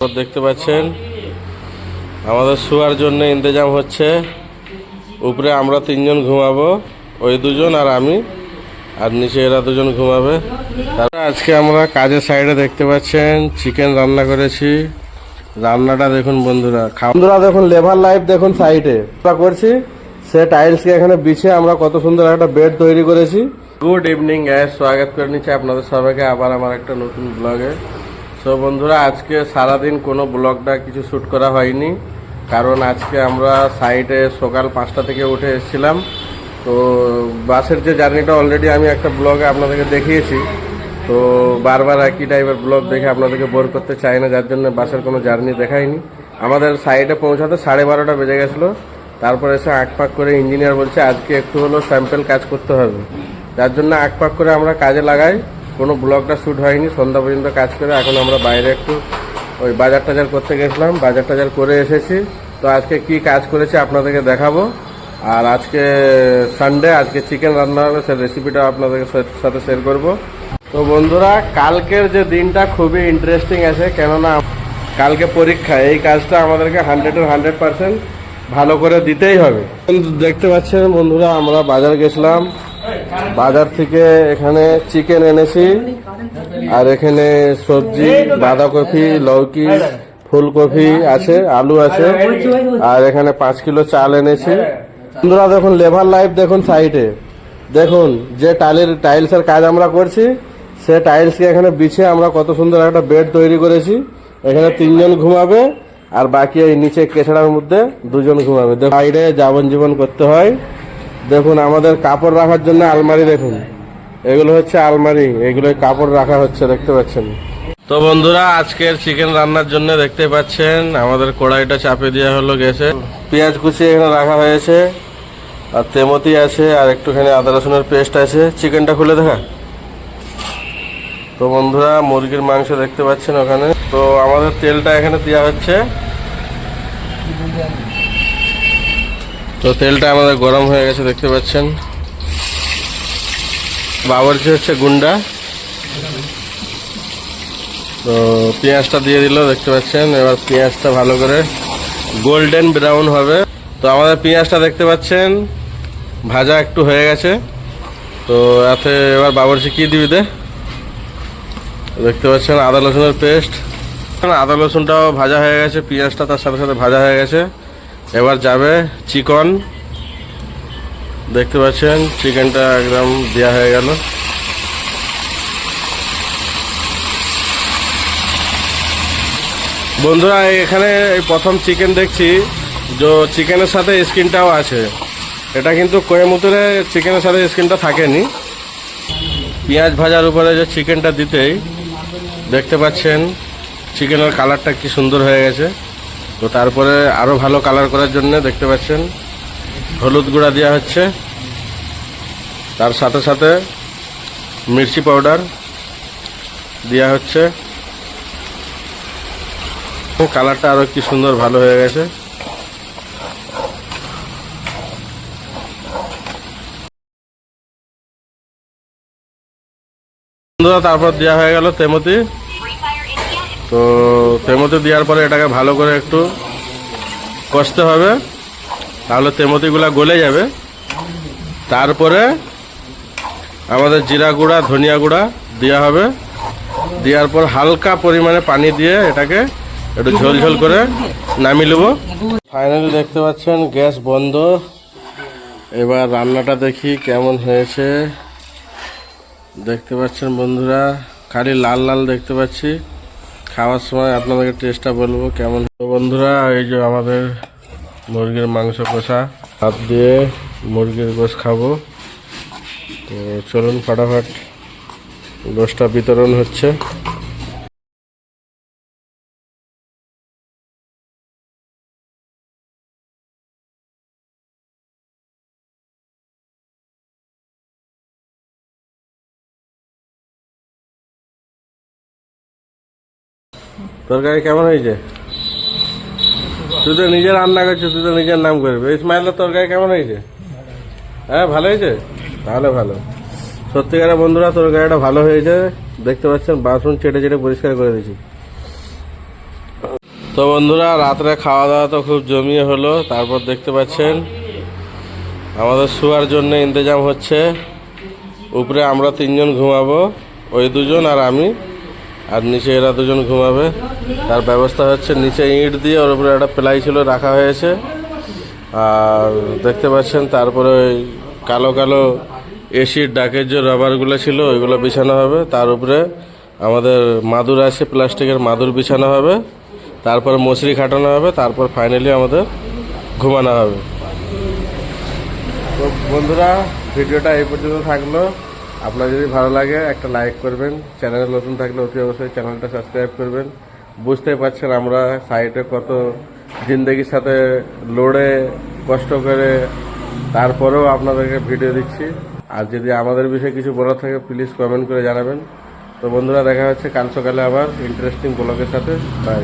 দেখতে পাচ্ছেন আমাদের শোয়ার জন্য ইন্তজাম হচ্ছে। উপরে আমরা তিনজন ঘুমাবো ওই দুজন আর আমি আর নিচে এরা দুজন ঘুমাবে। তারপর আজকে আমরা কাজের সাইডে দেখতে পাচ্ছেন চিকেন রান্না করেছি। রান্নাটা দেখুন বন্ধুরা বন্ধুরা দেখুন লেভার লাইফ দেখুন সাইডে। আমরা করছি সে টাইলসকে এখানে বিছিয়ে আমরা কত সুন্দর একটা বেড তৈরি করেছি। গুড ইভিনিং গ্যাস স্বাগত করে নিচ্ছি আপনাদের সবাইকে আবার আমার একটা নতুন ব্লগে সো বন্ধুরা, আজকে সারাদিন কোনো ব্লগটা কিছু শ্যুট করা হয়নি। কারণ আজকে আমরা সাইডে সকাল পাঁচটা থেকে উঠে এসেছিলাম। তো, বাসের যে জার্নিটা অলরেডি আমি একটা ব্লগে আপনাদেরকে দেখিয়েছি। তো, বারবার একই টাইপের ব্লগ দেখে আপনাদেরকে বোর করতে চাই না, যার জন্য বাসের কোনো জার্নি দেখাইনি। আমাদের সাইডে পৌঁছাতে সাড়ে বারোটা বেজে গেছিল। তারপরে এসে আঁক পাক করে ইঞ্জিনিয়ার বলছে, আজকে একটু হলেও স্যাম্পেল কাজ করতে হবে। যার জন্য আঁক পাক করে আমরা কাজে লাগাই। কোনো ব্লগটা শ্যুট হয়নি, সন্ধ্যা পর্যন্ত কাজ করে এখন আমরা বাইরে একটু ওই বাজার টাজার করতে গেছিলাম, বাজার টাজার করে এসেছি। তো আজকে কি কাজ করেছি আপনাদেরকে দেখাবো। আর আজকে সানডে আজকে চিকেন রান্না হবে সে রেসিপিটা আপনাদের সাথে শেয়ার করব। তো বন্ধুরা, কালকের যে দিনটা খুবই ইন্টারেস্টিং আছে, কেননা কালকে পরীক্ষা, এই কাজটা আমাদেরকে হান্ড্রেডের হান্ড্রেড পার্সেন্ট ভালো করে দিতেই হবে। দেখতে পাচ্ছেন বন্ধুরা, আমরা বাজার গেছিলাম। বাজার থেকে এখানে চিকেন এনেছি। আর এখানে সবজি, বাঁধাকপি, লৌকি, ফুলকপি আছে, আলু আছে। আর এখানে পাঁচ কিলো চাল এনেছি। বন্ধুরা, দেখুন লেভার লাইফ দেখুন সাইডে। দেখুন, যে টাইলের টাইলসের কাজ আমরা করছি, সে টাইলসকে এখানে বিছিয়ে আমরা কত সুন্দর একটা বেড তৈরি করেছি। এখানে তিনজন ঘুমাবে, আর বাকি এই নিচে কেছড়ার মধ্যে দুজন ঘুমাবে। সাইডে যাবন জীবন করতে হয়। দেখুন, আমাদের কাপড় রাখার জন্য আলমারি দেখুন। এগুলো হচ্ছে আলমারি এগুলো কাপড় রাখা হচ্ছে, দেখতে পাচ্ছেন। তো বন্ধুরা, আজকের চিকেন রান্নার জন্য দেখতে পাচ্ছেন, আমাদের কড়াইটা চাপে দেওয়া হলো গ্যাসে। পেঁয়াজ কুচি এখানে রাখা হয়েছে, আর তেমতি আছে, আর একটুখানি আদা রসুনের পেস্ট আছে। চিকেনটা খুলে দেখা। তো বন্ধুরা, মুরগির মাংস দেখতে পাচ্ছেন ওখানে। তো আমাদের তেলটা এখানে দেওয়া হচ্ছে। তো তেলটা আমাদের গরম হয়ে গেছে, দেখতে পাচ্ছেন। বাবরচি হচ্ছে গুন্ডা। তো পেঁয়াজটা দিয়ে দিল, দেখতে পাচ্ছেন। এবার পেঁয়াজটা ভালো করে গোল্ডেন ব্রাউন হবে। তো আমাদের পেঁয়াজটা দেখতে পাচ্ছেন, ভাজা একটু হয়ে গেছে। তো এতে এবার বাবরচি কী দিবি দে? দেখতে পাচ্ছেন আদা রসুনের পেস্ট। আদা রসুনটাও ভাজা হয়ে গেছে, পেঁয়াজটা তার সাথে সাথে ভাজা হয়ে গেছে। এবার যাবে চিকন। দেখতে পাচ্ছেন, চিকেনটা একদম দেওয়া হয়ে গেল। বন্ধুরা, এখানে এই প্রথম চিকেন দেখছি যে চিকেনের সাথে স্কিনটাও আছে। এটা কিন্তু কোয়েমুতুরে চিকেনের সাথে স্কিনটা থাকেনি। পেঁয়াজ ভাজার উপরে যে চিকেনটা দিতেই, দেখতে পাচ্ছেন, চিকেনের কালারটা কি সুন্দর হয়ে গেছে। তো তারপরে আরও ভালো কালার করার জন্য দেখতে পাচ্ছেন, হলুদ গুঁড়া দেওয়া হচ্ছে। তার সাথে সাথে মির্চি পাউডার দেওয়া হচ্ছে। কালারটা আরও কি সুন্দর ভালো হয়ে গেছে। তারপর দেওয়া হয়ে গেল তেমতি। তো তেমতি দেওয়ার পরে এটাকে ভালো করে একটু কষতে হবে, তাহলে তেমতিগুলা গলে যাবে। তারপরে আমাদের জিরা গুঁড়া, ধনিয়া গুঁড়া দেওয়া হবে। দেওয়ার পর হালকা পরিমাণে পানি দিয়ে এটাকে একটু ঝোল ঝোল করে নামিয়ে নেব। ফাইনালি দেখতে পাচ্ছেন গ্যাস বন্ধ। এবার রান্নাটা দেখি কেমন হয়েছে। দেখতে পাচ্ছেন বন্ধুরা, খালি লাল লাল দেখতে পাচ্ছি। খাওয়ার সময় আপনাদেরকে টেস্টটা বলব কেমন বন্ধুরা? এই যে আমাদের মুরগির মাংস কষা। হাত দিয়ে মুরগির গোশ খাব। তো চলুন, ফাটাফাট গোশটা বিতরণ হচ্ছে। তরকারি কেমন হয়েছে? তুই তো নিজে রান্না করছিস, তুই তো নিজের নাম করবি। ইসমাইলের তরকারি কেমন হয়েছে? হ্যাঁ ভালো হয়েছে? তাহলে ভালো। সত্যিকারের বন্ধুরা, তরকারিটা ভালো হয়েছে। দেখতে পাচ্ছেন, বাসন চেটে চেটে পরিষ্কার করে দিয়েছি। তো বন্ধুরা, রাত্রে খাওয়া দাওয়া তো খুব জমিয়ে হলো। তারপর দেখতে পাচ্ছেন, আমাদের শোয়ার জন্য ইন্তজাম হচ্ছে। উপরে আমরা তিনজন ঘুমাবো, ওই দুজন আর আমি। আর নিচে এরা দুজন ঘুমাবে। তার ব্যবস্থা হচ্ছে নিচে ইট দিয়ে ওর উপরে একটা প্লাই ছিল, রাখা হয়েছে। আর দেখতে পাচ্ছেন, তারপরে ওই কালো কালো এসির ডাকের যে রবারগুলো ছিল, ওইগুলো বিছানো হবে। তার উপরে আমাদের মাদুর আছে, প্লাস্টিকের মাদুর বিছানো হবে। তারপর মশারি খাটানো হবে, তারপর ফাইনালি আমাদের ঘুমানো হবে। তো বন্ধুরা, ভিডিওটা এই পর্যন্ত থাকল। আপনার যদি ভালো লাগে, একটা লাইক করবেন। চ্যানেলে নতুন থাকলে অতি অবশ্যই চ্যানেলটা সাবস্ক্রাইব করবেন। বুঝতেই পারছেন আমরা সাইটে কত জিন্দগির সাথে লড়ে কষ্ট করে তারপরেও আপনাদেরকে ভিডিও দিচ্ছি। আর যদি আমাদের বিষয়ে কিছু বলার থাকে প্লিজ কমেন্ট করে জানাবেন। তো বন্ধুরা, দেখা হচ্ছে কাল সকালে আবার। ইন্টারেস্টিং ব্লগের সাথে। বাই